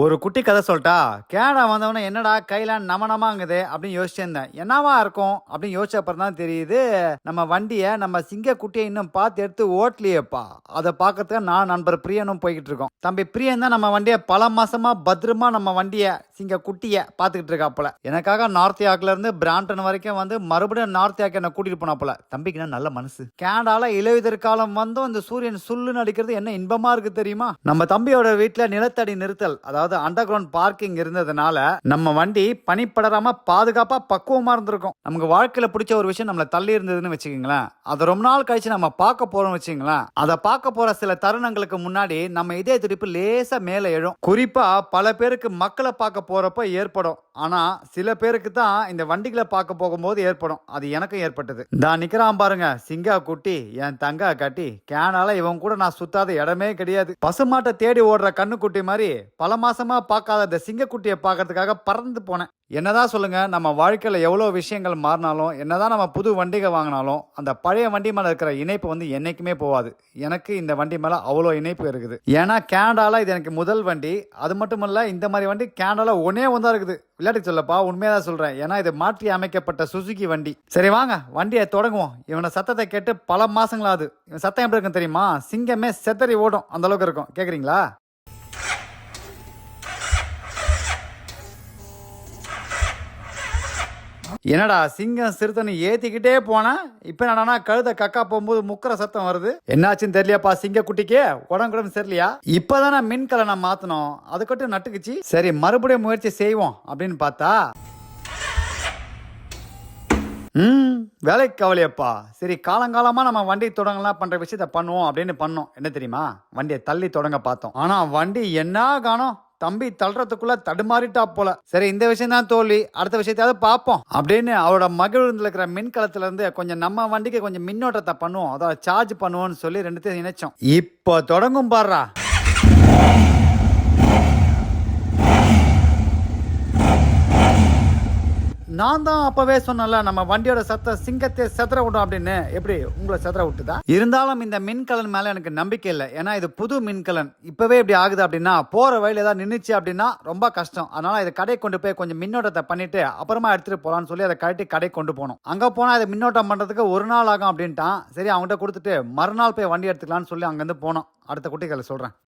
ஒரு குட்டி கதை சொல்லிட்டா கேனடா வந்தவன என்னடா கையில நமனமாங்குது? அப்படின்னு யோசிச்சிருந்தேன். என்னவா இருக்கும்? அப்படின்னு யோசிச்ச அப்புறம் தான் தெரியுது நம்ம வண்டியை நம்ம சிங்க குட்டியை இன்னும் பார்த்து எடுத்து ஓட்டலையேப்பா. அதை பார்க்கறதுக்கு நான் நண்பர் பிரியனும் போய்கிட்டு இருக்கோம். தம்பி பிரியன் தான் நம்ம வண்டியை பல மாசமா பத்திரமா நம்ம வண்டியை சிங்க குட்டியை பார்த்துக்கிட்டு இருக்காப்புல. எனக்காக நார்த் யாக்ல இருந்து பிராண்டன் வரைக்கும் வந்து மறுபடியும் நார்த் யாக் என்ன கூட்டிட்டு போனாப்புல. தம்பிக்கு நான் நல்ல மனசு? கேனடால இலையுதிர் காலம் வந்தும் இந்த சூரியன் சுல்லுன்னு அடிக்கிறது என்ன இன்பமா இருக்கு தெரியுமா? நம்ம தம்பியோட வீட்டுல நிலத்தடி நிறுத்தல் அதாவது அண்டர் கிரவுண்ட் பார்க்கிங் இருந்ததுனால நம்ம வண்டி பனிப்படராம பாதுகாப்பா பக்குவமா இருந்திருக்கும். நமக்கு வாழ்க்கையில பிடிச்ச ஒரு விஷயம் நம்மள தள்ளி இருந்ததுன்னு வச்சுக்கோங்களேன். அதை ரொம்ப நாள் கழிச்சு நம்ம பார்க்க போறோம் வச்சுங்களேன் அதை பார்க்க போற சில தருணங்களுக்கு முன்னாடி நம்ம இதய துடிப்பு லேசா மேல எழும் குறிப்பா பல பேருக்கு மக்களை பார்க்க போறப்ப ஏற்படும். ஆனா சில பேருக்கு தான் இந்த வண்டிகளை பார்க்க போகும்போது ஏற்படும். அது எனக்கும் ஏற்பட்டது. நான் நிக்கிறான் பாருங்க. சிங்கா குட்டி என் தங்கா கட்டி. கேனால இவன் கூட நான் சுத்தாத இடமே கிடையாது. பசுமாட்டை தேடி ஓடுற கண்ணுக்குட்டி மாதிரி பல மாசம் பார்க்காத அந்த சிங்கக்குட்டியை பார்க்கறதுக்காக பறந்து போனேன். என்னதான் சொல்லுங்க நம்ம வாழ்க்கையில எவ்வளோ விஷயங்கள் மாறினாலும் என்னதான் நம்ம புது வண்டிகள் வாங்கினாலும் அந்த பழைய வண்டி மேல இருக்கிற இணைப்பு வந்து என்னைக்குமே போகாது. எனக்கு இந்த வண்டி மேல அவ்வளோ இணைப்பு இருக்குது. ஏன்னா கேனடால இது எனக்கு முதல் வண்டி. அது மட்டும் இல்ல இந்த மாதிரி வண்டி கேனடால ஒன்னே ஒன்றா இருக்குது. விளையாட்டு சொல்லப்பா உண்மையாக தான் சொல்றேன். ஏன்னா இது மாற்றி அமைக்கப்பட்ட சுசுகி வண்டி. சரி வாங்க வண்டியை தொடங்குவோம். இவனை சத்தத்தை கேட்டு பல மாசங்களாகுது. இவன் சத்தம் எப்படி இருக்கும் தெரியுமா? சிங்கமே செத்தறி ஓடும். அந்த அளவுக்கு இருக்கும். கேக்குறீங்களா? என்னடா சிங்கம் சிறுத்தனை ஏத்திக்கிட்டே போனா இப்ப என்னடா கழுத கக்கா போகும்போது முக்கற சத்தம் வருது. என்னாச்சுன்னு தெரியலையாப்பா சிங்க குட்டிக்கு உடம்பு உடம்பு சரியில்லையா? இப்பதானே மின்கலை நான் மாத்தணும். அதுக்கட்டும் நட்டுக்குச்சு. சரி மறுபடியும் முயற்சி செய்வோம் அப்படின்னு பார்த்தா ம் வேலைக்கு கவலையப்பா. சரி காலங்காலமாக நம்ம வண்டி தொடங்கலாம் பண்ணுற விஷயத்த பண்ணுவோம் அப்படின்னு பண்ணோம். என்ன தெரியுமா? வண்டியை தள்ளி தொடங்க பார்த்தோம். ஆனால் வண்டி என்ன காணோம்? தம்பி தள்ளுறதுக்குள்ள தடுமாறிட்டா போல. சரி இந்த விஷயம் தான் தோல்வி அடுத்த விஷயத்தையாவது பார்ப்போம். அப்படின்னு அவரோட மகிழ்ந்து இருக்கிற மின்கலத்துல இருந்து கொஞ்சம் நம்ம வண்டிக்கு கொஞ்சம் மின்னோட்டத்தை பண்ணுவோம். அதாவது சார்ஜ் பண்ணுவோம்னு சொல்லி ரெண்டுத்தையும் நினைச்சோம். இப்போ தொடங்கும் பாடுறா நான் தான் அப்பவே சொன்னல நம்ம வண்டியோட சத்தம் சிங்கத்தை செதற விடும் அப்படின்னு. எப்படி? உங்களை செதற விட்டுதா? இருந்தாலும் இந்த மின்கலன் மேல எனக்கு நம்பிக்கை இல்லை. ஏன்னா இது புது மின்கலன். இப்பவே இப்படி ஆகுது அப்படின்னா போற வழியில ஏதாவது நின்றுச்சு அப்படின்னா ரொம்ப கஷ்டம். அதனால இதை கடை கொண்டு போய் கொஞ்சம் மின்னோட்டத்தை பண்ணிட்டு அப்புறமா எடுத்துட்டு போலான்னு சொல்லி அதை கழட்டி கடை கொண்டு போனோம். அங்க போனா அதை மின்னோட்டம் பண்றதுக்கு ஒரு நாள் ஆகும் அப்படின்ட்டான். சரி அவங்ககிட்ட கொடுத்துட்டு மறுநாள் போய் வண்டி எடுத்துக்கலாம்னு சொல்லி அங்கிருந்து போனோம். அடுத்த குட்டிகளை சொல்றேன்.